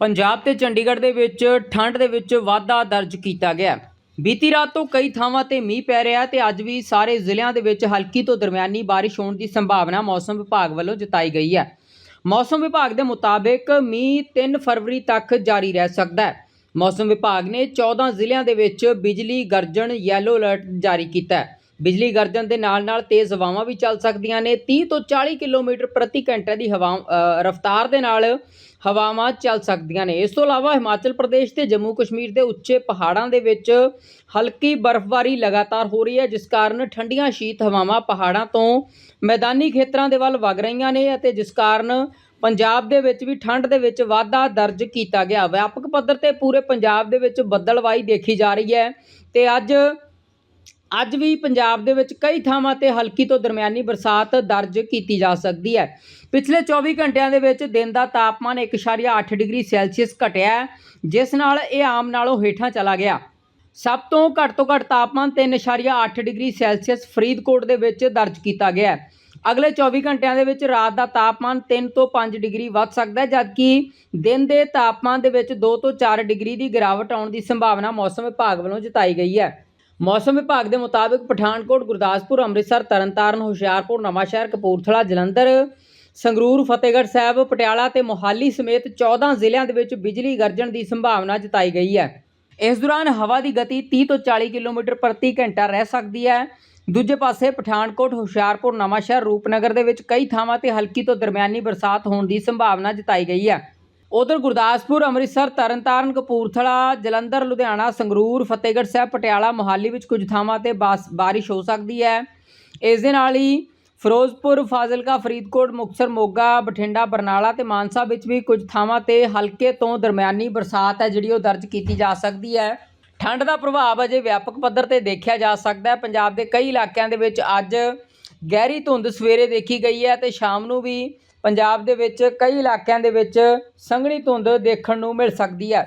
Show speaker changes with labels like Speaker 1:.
Speaker 1: ਪੰਜਾਬ ਤੇ ਚੰਡੀਗੜ੍ਹ ਦੇ ਵਿੱਚ ਠੰਡ ਦੇ ਵਿੱਚ ਵਾਧਾ ਦਰਜ ਕੀਤਾ ਗਿਆ। ਬੀਤੀ ਰਾਤ ਤੋਂ ਕਈ ਥਾਵਾਂ ਤੇ ਮੀਂਹ ਪੈ ਰਿਹਾ ਹੈ ਤੇ ਅੱਜ ਵੀ ਸਾਰੇ ਜ਼ਿਲ੍ਹਿਆਂ ਦੇ ਵਿੱਚ ਹਲਕੀ ਤੋਂ ਦਰਮਿਆਨੀ ਬਾਰਿਸ਼ ਹੋਣ ਦੀ ਸੰਭਾਵਨਾ ਮੌਸਮ ਵਿਭਾਗ ਵੱਲੋਂ ਜਤਾਈ ਗਈ ਹੈ। ਮੌਸਮ ਵਿਭਾਗ ਦੇ ਮੁਤਾਬਿਕ ਮੀਂਹ 3 ਫਰਵਰੀ ਤੱਕ ਜਾਰੀ ਰਹਿ ਸਕਦਾ ਹੈ। ਮੌਸਮ ਵਿਭਾਗ ਨੇ 14 ਜ਼ਿਲ੍ਹਿਆਂ ਦੇ ਵਿੱਚ ਬਿਜਲੀ ਗਰਜਣ ਯੈਲੋ ਅਲਰਟ ਜਾਰੀ ਕੀਤਾ ਹੈ। ਬਿਜਲੀ ਗਰਜਣ ਦੇ ਨਾਲ-ਨਾਲ ਤੇਜ਼ ਹਵਾਵਾਂ ਵੀ ਚੱਲ ਸਕਦੀਆਂ ਨੇ। 30 ਤੋਂ 40 ਕਿਲੋਮੀਟਰ ਪ੍ਰਤੀ ਘੰਟੇ ਦੀ ਹਵਾ ਰਫ਼ਤਾਰ ਦੇ ਨਾਲ ਹਵਾਵਾਂ ਚੱਲ ਸਕਦੀਆਂ ਨੇ। ਇਸ ਤੋਂ ਇਲਾਵਾ ਹਿਮਾਚਲ ਪ੍ਰਦੇਸ਼ ਤੇ ਜੰਮੂ ਕਸ਼ਮੀਰ ਦੇ ਉੱਚੇ ਪਹਾੜਾਂ ਦੇ ਵਿੱਚ ਹਲਕੀ ਬਰਫ਼ਬਾਰੀ ਲਗਾਤਾਰ ਹੋ ਰਹੀ ਹੈ, ਜਿਸ ਕਾਰਨ ਠੰਡੀਆਂ ਸ਼ੀਤ ਹਵਾਵਾਂ ਪਹਾੜਾਂ ਤੋਂ ਮੈਦਾਨੀ ਖੇਤਰਾਂ ਦੇ ਵੱਲ ਵਗ ਰਹੀਆਂ ਨੇ ਅਤੇ ਜਿਸ ਕਾਰਨ ਪੰਜਾਬ ਦੇ ਵਿੱਚ ਵੀ ਠੰਡ ਦੇ ਵਿੱਚ ਵਾਧਾ ਦਰਜ ਕੀਤਾ ਗਿਆ। ਵਿਆਪਕ ਪੱਧਰ ਤੇ ਪੂਰੇ ਪੰਜਾਬ ਦੇ ਵਿੱਚ ਬੱਦਲਵਾਈ ਦੇਖੀ ਜਾ ਰਹੀ ਹੈ ਤੇ ਅੱਜ ਅੱਜ ਵੀ ਪੰਜਾਬ ਦੇ ਵਿੱਚ ਕਈ ਥਾਵਾਂ ਤੇ ਹਲਕੀ ਤੋਂ ਦਰਮਿਆਨੀ ਬਰਸਾਤ ਦਰਜ ਕੀਤੀ ਜਾ ਸਕਦੀ ਹੈ। ਪਿਛਲੇ 24 ਘੰਟਿਆਂ ਦੇ ਵਿੱਚ ਦਿਨ ਦਾ ਤਾਪਮਾਨ 1.8 ਡਿਗਰੀ ਸੈਲਸੀਅਸ ਘਟਿਆ ਜਿਸ ਨਾਲ ਇਹ ਆਮ ਨਾਲੋਂ ਹੇਠਾਂ ਚਲਾ ਗਿਆ। ਸਭ ਤੋਂ ਘੱਟ ਤੋਂ ਘੱਟ ਤਾਪਮਾਨ 3.8 ਡਿਗਰੀ ਸੈਲਸੀਅਸ ਫਰੀਦਕੋਟ ਦੇ ਵਿੱਚ ਦਰਜ ਕੀਤਾ ਗਿਆ ਅਗਲੇ 24 ਘੰਟਿਆਂ ਦੇ ਵਿੱਚ ਰਾਤ ਦਾ ਤਾਪਮਾਨ 3 ਤੋਂ 5 ਡਿਗਰੀ ਵੱਧ ਸਕਦਾ ਹੈ, ਜਦਕਿ ਦਿਨ ਦੇ ਤਾਪਮਾਨ ਦੇ ਵਿੱਚ 2 ਤੋਂ 4 ਡਿਗਰੀ ਦੀ ਗਿਰਾਵਟ ਆਉਣ ਦੀ ਸੰਭਾਵਨਾ ਮੌਸਮ ਵਿਭਾਗ ਵੱਲੋਂ ਜਤਾਈ ਗਈ ਹੈ। ਮੌਸਮ ਵਿਭਾਗ ਦੇ ਮੁਤਾਬਿਕ ਪਠਾਨਕੋਟ, ਗੁਰਦਾਸਪੁਰ, ਅੰਮ੍ਰਿਤਸਰ, ਤਰਨਤਾਰਨ, ਹੁਸ਼ਿਆਰਪੁਰ, ਨਵਾਂਸ਼ਹਿਰ, ਕਪੂਰਥਲਾ, ਜਲੰਧਰ, ਸੰਗਰੂਰ, ਫਤਿਹਗੜ੍ਹ ਸਾਹਿਬ, ਪਟਿਆਲਾ ਤੇ ਮੋਹਾਲੀ ਸਮੇਤ 14 ਜ਼ਿਲ੍ਹਿਆਂ ਦੇ ਵਿੱਚ ਬਿਜਲੀ ਗਰਜਣ ਦੀ ਸੰਭਾਵਨਾ ਜਤਾਈ ਗਈ ਹੈ। ਇਸ ਦੌਰਾਨ ਹਵਾ ਦੀ ਗਤੀ 30 ਤੋਂ 40 ਕਿਲੋਮੀਟਰ ਪ੍ਰਤੀ ਘੰਟਾ ਰਹਿ ਸਕਦੀ ਹੈ। ਦੂਜੇ ਪਾਸੇ ਪਠਾਨਕੋਟ, ਹੁਸ਼ਿਆਰਪੁਰ, ਨਵਾਂਸ਼ਹਿਰ, ਰੂਪਨਗਰ ਦੇ ਵਿੱਚ ਕਈ ਥਾਵਾਂ ਤੇ ਹਲਕੀ ਤੋਂ ਦਰਮਿਆਨੀ ਬਰਸਾਤ ਹੋਣ ਦੀ ਸੰਭਾਵਨਾ ਜਤਾਈ ਗਈ ਹੈ। ਉਧਰ ਗੁਰਦਾਸਪੁਰ, ਅੰਮ੍ਰਿਤਸਰ, ਤਰਨਤਾਰਨ, ਕਪੂਰਥਲਾ, ਜਲੰਧਰ, ਲੁਧਿਆਣਾ, ਸੰਗਰੂਰ, ਫਤਿਹਗੜ੍ਹ ਸਾਹਿਬ, ਪਟਿਆਲਾ, ਮੋਹਾਲੀ ਵਿੱਚ ਕੁਝ ਥਾਵਾਂ ਤੇ ਬਾਸ- ਬਾਰਿਸ਼ ਹੋ ਸਕਦੀ ਹੈ। ਇਸ ਦੇ ਨਾਲ ਹੀ ਫਿਰੋਜ਼ਪੁਰ, ਫਾਜ਼ਿਲਕਾ, ਫਰੀਦਕੋਟ, ਮੁਕਤਸਰ, ਮੋਗਾ, ਬਠਿੰਡਾ, ਬਰਨਾਲਾ ਤੇ ਮਾਨਸਾ ਵਿੱਚ ਵੀ ਕੁਝ ਥਾਵਾਂ ਤੇ ਹਲਕੇ ਤੋਂ ਦਰਮਿਆਨੀ ਬਰਸਾਤ ਹੈ, ਜਿਹੜੀ ਉਹ ਦਰਜ ਕੀਤੀ ਜਾ ਸਕਦੀ ਹੈ। ਠੰਡ ਦਾ ਪ੍ਰਭਾਵ ਅਜੇ ਵਿਆਪਕ ਪੱਧਰ ਤੇ ਦੇਖਿਆ ਜਾ ਸਕਦਾ ਹੈ। ਪੰਜਾਬ ਦੇ ਕਈ ਇਲਾਕਿਆਂ ਦੇ ਵਿੱਚ ਅੱਜ ਗਹਿਰੀ ਧੁੰਦ ਸਵੇਰੇ ਦੇਖੀ ਗਈ ਹੈ ਤੇ ਸ਼ਾਮ ਨੂੰ ਵੀ ਪੰਜਾਬ ਦੇ ਵਿੱਚ ਕਈ ਇਲਾਕਿਆਂ ਦੇ ਵਿੱਚ ਸੰਘਣੀ ਧੁੰਦ ਦੇਖਣ ਨੂੰ ਮਿਲ ਸਕਦੀ ਹੈ।